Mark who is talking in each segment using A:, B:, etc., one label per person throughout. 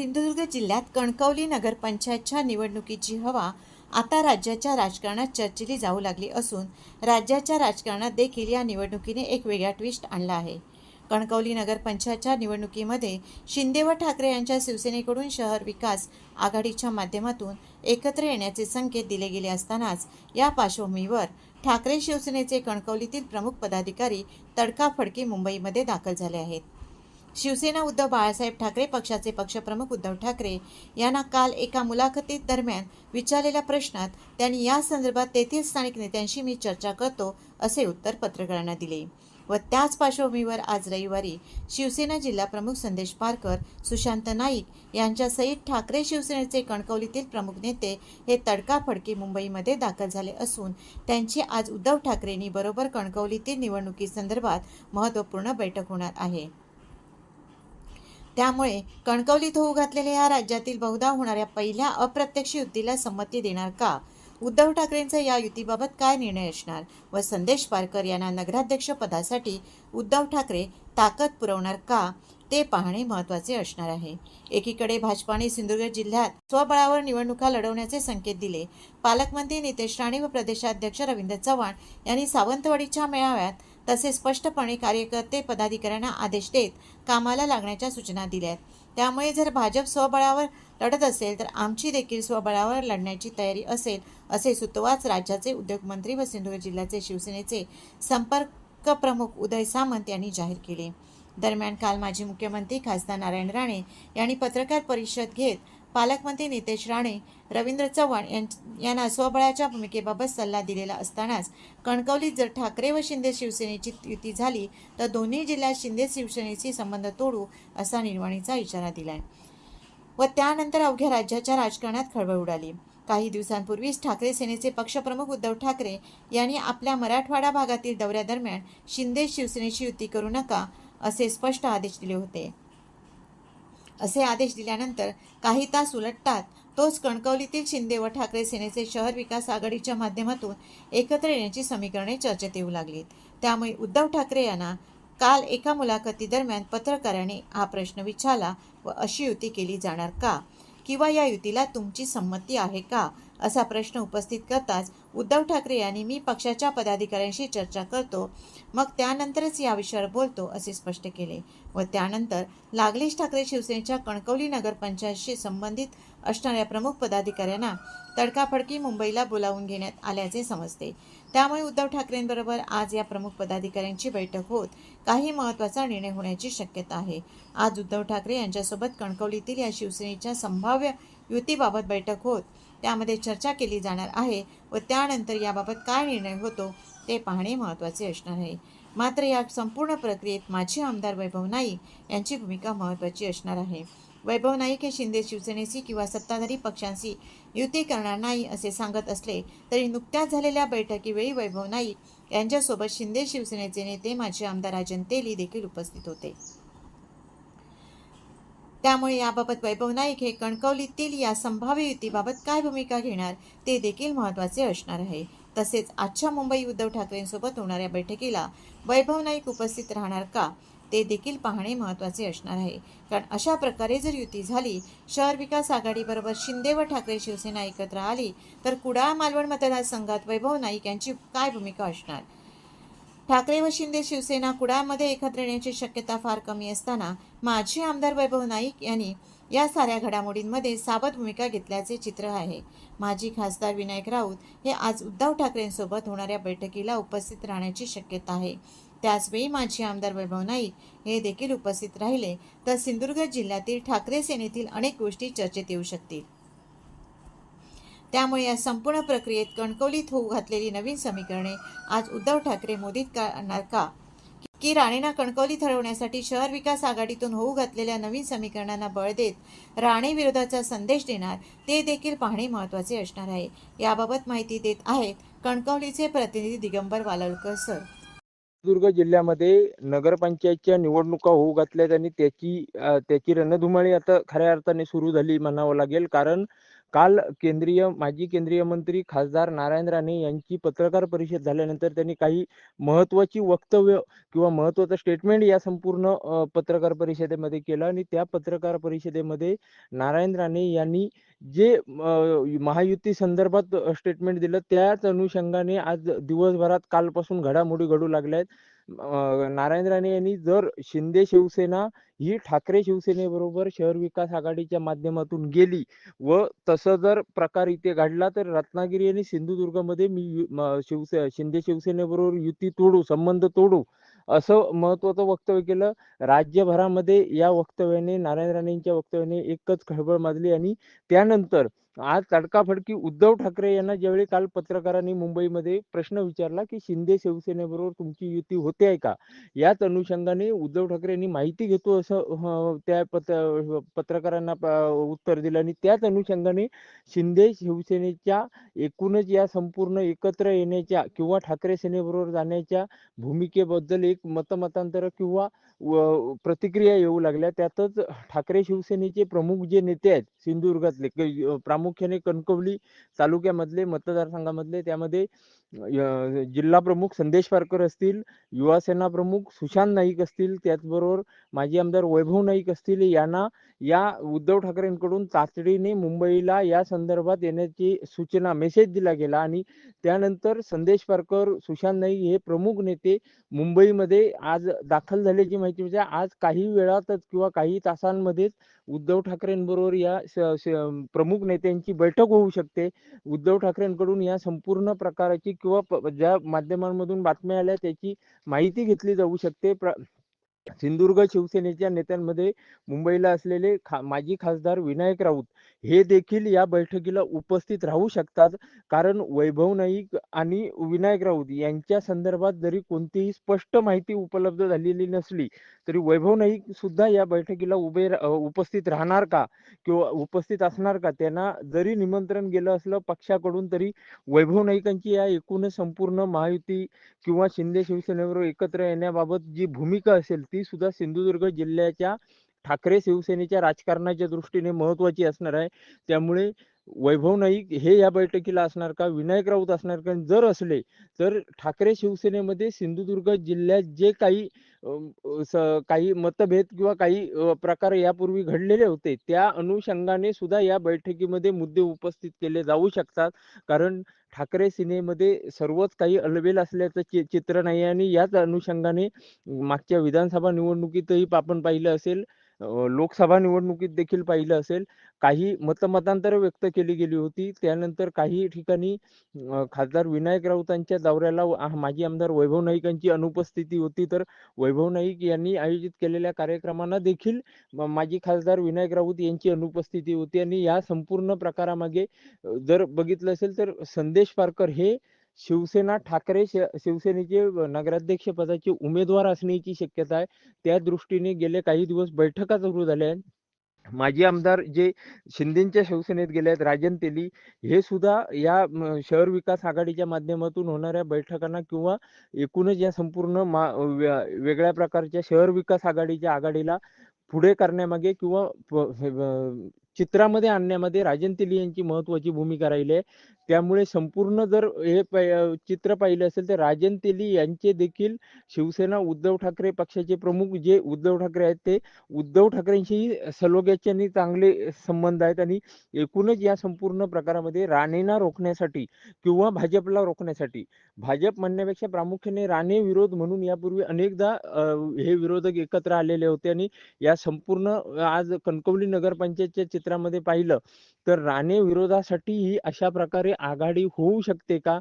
A: सिंधुदुर्ग जिल्ह्यात कणकवली नगरपंचायतच्या निवडणुकीची हवा आता राज्याच्या राजकारणात चर्चिली जाऊ लागली असून राज्याच्या राजकारणात देखील या निवडणुकीने एक वेगळा ट्विस्ट आणला आहे. कणकवली नगरपंचायतच्या निवडणुकीमध्ये शिंदे व ठाकरे यांच्या शिवसेनेकडून शहर विकास आघाडीच्या माध्यमातून एकत्र येण्याचे संकेत दिले गेले असतानाच या पार्श्वभूमीवर ठाकरे शिवसेनेचे कणकवलीतील प्रमुख पदाधिकारी तडकाफडकी मुंबईमध्ये दाखल झाले आहेत. शिवसेना उद्धव बाळासाहेब ठाकरे पक्षाचे पक्षप्रमुख उद्धव ठाकरे यांना काल एका मुलाखतीत दरम्यान विचारलेल्या प्रश्नात त्यांनी या संदर्भात तेथील स्थानिक नेत्यांशी मी चर्चा करतो असे उत्तर पत्रकारांना दिले. व त्याच पार्श्वभूमीवर आज रविवारी शिवसेना जिल्हा प्रमुख संदेश पारकर सुशांत नाईक यांच्यासहित ठाकरे शिवसेनेचे कणकवलीतील प्रमुख नेते हे तडकाफडकी मुंबईमध्ये दाखल झाले असून त्यांची आज उद्धव ठाकरेंनी बरोबर कणकवलीतील निवडणुकीसंदर्भात महत्त्वपूर्ण बैठक होणार आहे. त्यामुळे कणकवलीत होऊ घातलेल्या या राज्यातील बहुधा होणाऱ्या पहिल्या अप्रत्यक्ष युतीला संमती देणार का? उद्धव ठाकरेंचा या युतीबाबत काय निर्णय असणार? व संदेश पारकर यांना नगराध्यक्ष पदासाठी उद्धव ठाकरे ताकद पुरवणार का? ते पाहणे महत्त्वाचे असणार आहे. एकीकडे भाजपाने सिंधुदुर्ग जिल्ह्यात स्वबळावर निवडणुका लढवण्याचे संकेत दिले. पालकमंत्री नितेश राणे व प्रदेशाध्यक्ष रवींद्र चव्हाण यांनी सावंतवाडीच्या मेळाव्यात तसे स्पष्टपणे कार्यकर्ते पदाधिकाऱ्यांना आदेश देत कामाला लागण्याच्या सूचना दिल्या आहेत त्यामुळे जर भाजप स्वबळावर लढत असेल तर आमची देखील स्वबळावर लढण्याची तयारी असेल असे सुतोवाच राज्याचे उद्योगमंत्री व सिंधुदुर्ग जिल्ह्याचे शिवसेनेचे संपर्क प्रमुख उदय सामंत यांनी जाहीर केले. दरम्यान काल माजी मुख्यमंत्री खासदार नारायण राणे यांनी पत्रकार परिषद घेत पालकमंत्री नितेश राणे रवींद्र चव्हाण यां- यांना स्वबळाच्या भूमिकेबाबत सल्ला दिलेला असतानाच कणकवलीत जर ठाकरे व शिंदे शिवसेनेची युती झाली तर दोन्ही जिल्ह्यात शिंदे शिवसेनेशी संबंध तोडू असा निर्वाणीचा इशारा दिलाय. व त्यानंतर अवघ्या राज्याच्या राजकारणात खळबळ उडाली. काही दिवसांपूर्वीच ठाकरे सेनेचे पक्षप्रमुख उद्धव ठाकरे यांनी आपल्या मराठवाडा भागातील दौऱ्यादरम्यान शिंदे शिवसेनेची युती करू नका असे स्पष्ट आदेश दिले होते. असे आदेश दिल्यानंतर काही तास उलटतात. तोच कणकवलीतील शिंदे व ठाकरे सेनेचे शहर विकास आघाडीच्या माध्यमातून एकत्र येण्याची समीकरणे चर्चेत येऊ लागलीत. त्यामुळे उद्धव ठाकरे यांना काल एका मुलाखतीदरम्यान पत्रकाराने हा प्रश्न विचारला व अशी युती केली जाणार का? किंवा या युतीला तुमची संमती आहे का? असा प्रश्न उपस्थित करताच उद्धव ठाकरे यांनी मी पक्षाच्या पदाधिकाऱ्यांशी चर्चा करतो. मग त्यानंतरच या विषयावर बोलतो असे स्पष्ट केले. व त्यानंतर लागलेश ठाकरे शिवसेनेच्या कणकवली नगरपंचायतशी संबंधित असणाऱ्या प्रमुख पदाधिकाऱ्यांना तडकाफडकी मुंबईला बोलावून घेण्यात आल्याचे समजते. त्यामुळे उद्धव ठाकरेंबरोबर आज या प्रमुख पदाधिकाऱ्यांची बैठक होत काही महत्त्वाचा निर्णय होण्याची शक्यता आहे. आज उद्धव ठाकरे यांच्यासोबत कणकवलीतील या शिवसेनेच्या संभाव्य युतीबाबत बैठक होत त्यामध्ये चर्चा केली जाणार आहे व त्यानंतर याबाबत काय निर्णय होतो ते पाहणे महत्त्वाचे असणार आहे. मात्र या संपूर्ण प्रक्रियेत माजी आमदार वैभव नाईक यांची भूमिका महत्त्वाची असणार आहे. वैभव नाईक हे शिंदे शिवसेनेशी किंवा सत्ताधारी पक्षांशी युती करणार नाही असे सांगत असले तरी नुकत्याच झालेल्या बैठकीवेळी वैभव नाईक यांच्यासोबत शिंदे शिवसेनेचे नेते माजी आमदार राजन तेली देखील उपस्थित होते. त्यामुळे याबाबत वैभव नाईक हे कणकवलीतील या संभाव्य युतीबाबत काय भूमिका घेणार ते देखील महत्त्वाचे असणार आहे. तसेच आजच्या मुंबई उद्धव ठाकरेंसोबत होणाऱ्या बैठकीला वैभव नाईक उपस्थित राहणार का ते देखील पाहणे महत्त्वाचे असणार आहे. कारण अशा प्रकारे जर युती झाली शहर विकास आघाडीबरोबर शिंदे व ठाकरे शिवसेना एकत्र आली तर कुडाळ मालवण मतदारसंघात वैभव नाईक यांची काय भूमिका असणार? ठाकरे व शिंदे शिवसेना कुडाळमध्ये एकत्र येण्याची शक्यता फार कमी असताना माजी आमदार वैभव नाईक यांनी या साऱ्या घडामोडींमध्ये सावध भूमिका घेतल्याचे चित्र आहे. माजी खासदार विनायक राऊत हे आज उद्धव ठाकरेंसोबत होणाऱ्या बैठकीला उपस्थित राहण्याची शक्यता आहे. त्याचवेळी माजी आमदार वैभव नाईक हे देखील उपस्थित राहिले तर सिंधुदुर्ग जिल्ह्यातील ठाकरे सेनेतील अनेक गोष्टी चर्चेत येऊ शकतील. त्यामुळे या संपूर्ण प्रक्रियेत कणकवलीत होऊ घातलेली नवीन समीकरणे आज उद्धव ठाकरे मोदीत करणार का? की राणेंना कणकवली ठरवण्यासाठी शहर विकास आघाडीतून होऊ घातलेल्या नवीन समीकरणांना बळ देत राणे विरोधाचा संदेश देणार ते देखील पाहणे महत्त्वाचे असणार आहे. याबाबत माहिती देत आहेत कणकवलीचे प्रतिनिधी दिगंबर वालवकर सर.
B: सिंधुदुर्ग जिल्ह्यामध्ये नगरपंचायतच्या निवडणुका होऊ घातल्यात आणि त्याची त्याची रणधुमाळी आता खऱ्या अर्थाने सुरू झाली म्हणावं लागेल. कारण काल केंद्रीय माजी केंद्रीय मंत्री खासदार नारायण राणे यांची पत्रकार परिषद झाल्यानंतर त्यांनी काही महत्वाची वक्तव्य किंवा महत्वाचं स्टेटमेंट या संपूर्ण पत्रकार परिषदेमध्ये केलं आणि त्या पत्रकार परिषदेमध्ये नारायण राणे यांनी जे महायुती संदर्भात स्टेटमेंट दिलं त्याच अनुषंगाने आज दिवसभरात कालपासून घडामोडी घडू लागल्या आहेत नारायण राणे यांनी जर शिंदे शिवसेना ही ठाकरे शिवसेनेबरोबर शहर विकास आघाडीच्या माध्यमातून गेली व तसं जर प्रकार इथे घडला तर रत्नागिरी आणि सिंधुदुर्गमध्ये मी शिवसे शिंदे शिवसेनेबरोबर युती तोडू संबंध तोडू असं महत्वाचं वक्तव्य केलं. राज्यभरामध्ये या वक्तव्याने नारायण राणेंच्या वक्तव्याने एकच खळबळ माजली आणि त्यानंतर आज तडकाफडकी उद्धव ठाकरे यांना ज्यावेळी काल पत्रकारांनी मुंबईमध्ये प्रश्न विचारला की शिंदे शिवसेनेबरोबर तुमची युती होते आहे का? याच अनुषंगाने उद्धव ठाकरे यांनी माहिती घेतो असं त्या पत्र पत्रकारांना उत्तर दिलं आणि त्याच अनुषंगाने शिंदे शिवसेनेच्या एकूणच या संपूर्ण एकत्र येण्याच्या किंवा ठाकरे सेनेबरोबर जाण्याच्या भूमिकेबद्दल एक मतमतांतर किंवा व- प्रतिक्रिया येऊ लागल्या. त्यातच ठाकरे शिवसेनेचे प्रमुख जे नेते आहेत सिंधुदुर्गातले प्रामुख्याने कणकवली तालुक्यामधले मतदारसंघामधले त्यामध्ये जिल्हा प्रमुख संदेश पारकर असतील युवा सेना प्रमुख सुशांत नाईक असतील त्याचबरोबर माजी आमदार वैभव नाईक असतील यांना या उद्धव ठाकरेंकडून तातडीने मुंबईला या संदर्भात येण्याची सूचना मेसेज दिला गेला आणि त्यानंतर संदेश पारकर सुशांत नाईक हे प्रमुख नेते मुंबईमध्ये आज दाखल झाल्याची माहिती म्हणजे आज काही वेळातच किंवा काही तासांमध्येच उद्धव ठाकरेंबरोबर या श- प्रमुख नेत्यांची बैठक होऊ शकते. उद्धव ठाकरेंकडून या संपूर्ण प्रकाराची किंवा ज्या माध्यमांमधून बातम्या आल्या त्याची माहिती घेतली जाऊ शकते. सिंधुदुर्ग शिवसेनेच्या नेत्यांमध्ये मुंबईला असलेले खा माजी खासदार विनायक राऊत हे देखील या बैठकीला उपस्थित राहू शकतात. कारण वैभव नाईक आणि विनायक राऊत यांच्या संदर्भात जरी कोणतीही स्पष्ट माहिती उपलब्ध झालेली नसली तरी वैभव नाईक सुद्धा या बैठकीला उभे उपस्थित राहणार का? किंवा उपस्थित असणार का? त्यांना जरी निमंत्रण गेलं असलं पक्षाकडून तरी वैभव नाईकांची या एकूणच संपूर्ण महायुती किंवा शिंदे शिवसेनेवर एकत्र येण्याबाबत जी भूमिका असेल ती सुद्धा सिंधुदुर्ग जिल्ह्याच्या ठाकरे शिवसेनेच्या राजकारणाच्या दृष्टीने महत्वाची असणार आहे. त्यामुळे वैभव नाईक हे या बैठकीला असणार का? विनायक राऊत असणार का? जर असले तर ठाकरे शिवसेनेमध्ये सिंधुदुर्ग जिल्ह्यात जे काही काही मतभेद किंवा काही प्रकार यापूर्वी घडलेले होते त्या अनुषंगाने सुद्धा या बैठकीमध्ये मुद्दे उपस्थित केले जाऊ शकतात. कारण ठाकरे सेनेमध्ये सर्वच काही अलबेल असल्याचं चित्र नाही आणि याच अनुषंगाने मागच्या विधानसभा निवडणुकीतही आपण पाहिलं असेल लोकसभा निवडणुकीत देखील पाहिलं असेल. काही मतमतांतर व्यक्त केली गेली होती. त्यानंतर काही ठिकाणी खासदार विनायक राऊतांच्या दौऱ्याला माजी आमदार वैभव नाईकांची अनुपस्थिती होती. तर वैभव नाईक यांनी आयोजित केलेल्या कार्यक्रमांना देखील माजी खासदार विनायक राऊत यांची अनुपस्थिती होती. आणि या संपूर्ण प्रकारामागे जर बघितलं असेल तर संदेश पारकर हे शिवसेना ठाकरे शिवसेनेचे नगराध्यक्ष पदाचे उमेदवार असण्याची शक्यता आहे. त्या दृष्टीने गेले काही दिवस बैठका सुरू झाल्या आहेत. माजी आमदार जे शिंदेच्या शिवसेनेत गेले आहेत राजन तेली हे सुद्धा या शहर विकास आघाडीच्या माध्यमातून होणाऱ्या बैठकांना किंवा एकूणच या संपूर्ण मा वेगळ्या प्रकारच्या शहर विकास आघाडीच्या आघाडीला पुढे करण्यामागे किंवा चित्रामध्ये आणण्यामध्ये राजन तेली यांची महत्वाची भूमिका राहिली आहे. त्यामुळे संपूर्ण जर हे चित्र पाहिलं असेल तर राजन तेली यांचे देखील शिवसेना उद्धव ठाकरे पक्षाचे प्रमुख जे उद्धव ठाकरे आहेत ते उद्धव ठाकरेंशी सलोग्याचे आणि चांगले संबंध आहेत आणि एकूणच या संपूर्ण प्रकारामध्ये राणेंना रोखण्यासाठी किंवा भाजपला रोखण्यासाठी भाजप म्हणण्यापेक्षा प्रामुख्याने राणे विरोध म्हणून यापूर्वी अनेकदा हे विरोधक एकत्र आलेले होते आणि या संपूर्ण आज कणकवली नगरपंचायतच्या चित्रामध्ये पाहिलं तर राणे विरोधासाठीही अशा प्रकारे आघाडी होऊ शकते का?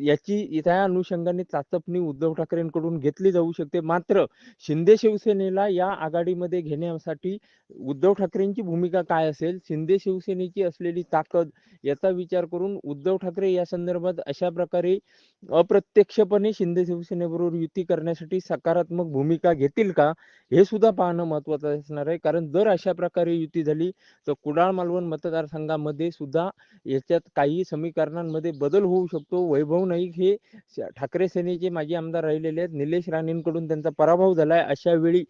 B: याची त्या अनुषंगाने चाचपणी उद्धव ठाकरेंकडून घेतली जाऊ शकते. मात्र शिंदे शिवसेनेला या आघाडीमध्ये घेण्यासाठी उद्धव ठाकरेंची भूमिका काय असेल? शिंदे शिवसेनेची असलेली ताकद याचा विचार करून उद्धव ठाकरे या संदर्भात अशा प्रकारे अप्रत्यक्षपणे शिंदे शिवसेनेबरोबर युती करण्यासाठी सकारात्मक भूमिका घेतील का? हे सुद्धा पाहणं महत्वाचं असणार आहे. कारण जर अशा प्रकारे युती झाली तर कुडाळ मालवण मतदारसंघामध्ये सुद्धा याच्यात काही समीकरणांमध्ये बदल होऊ शकतो. वैभव नाईक हे ठाकरे सेनेचे माजी आमदार राहिलेले आहेत. निलेश राणेंकडून त्यांचा पराभव झालाय. अशा वेळी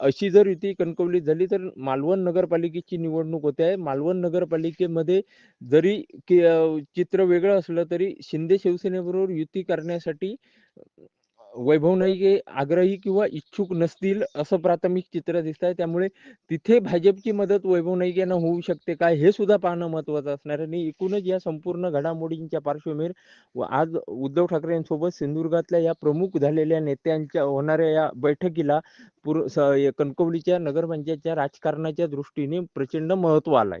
B: अशी जर युती कणकवली झाली तर मालवण नगरपालिकेची निवडणूक होते. आहे मालवण नगरपालिकेमध्ये जरी चित्र वेगळं असलं तरी शिंदे शिवसेनेबरोबर युती करण्यासाठी वैभव नाईक आग्रही किंवा इच्छुक नसतील असं प्राथमिक चित्र दिसत आहे त्यामुळे तिथे भाजपची मदत वैभव नाईक यांना होऊ शकते काय हे सुद्धा पाहणं महत्वाचं असणार आणि एकूणच या संपूर्ण घडामोडींच्या पार्श्वभूमीवर व आज उद्धव ठाकरे यांसोबत सिंधुदुर्गातल्या या प्रमुख झालेल्या नेत्यांच्या होणाऱ्या या बैठकीला कणकवलीच्या नगरपंचायतच्या राजकारणाच्या दृष्टीने प्रचंड महत्त्व आलंय.